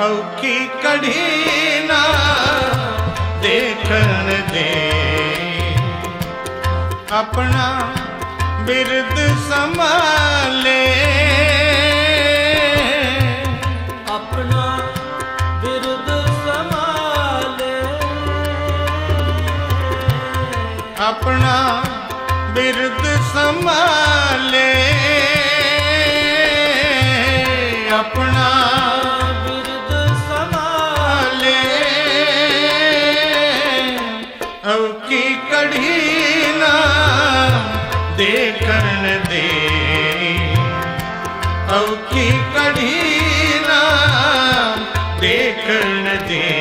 ਔਖੀ ਕੜੀ ਨਾ ਦੇਖਣ ਦੇ ਆਪਣਾ ਬਿਰਦ ਸੰਭਾਲੇ ਆਪਣਾ ਬਿਰਦ ਸੰਭਾਲੇ ਆਪਣਾ ਬਿਰਦ ਸੰਭਾਲੇ ਆਪਣਾ ਹਾਲੇ ਔਕੀ ਨਾ ਦੇਖਣ ਦੇ ਔਕੀ ਕੜੀ ਨਾ ਦੇਖਣ ਦੇ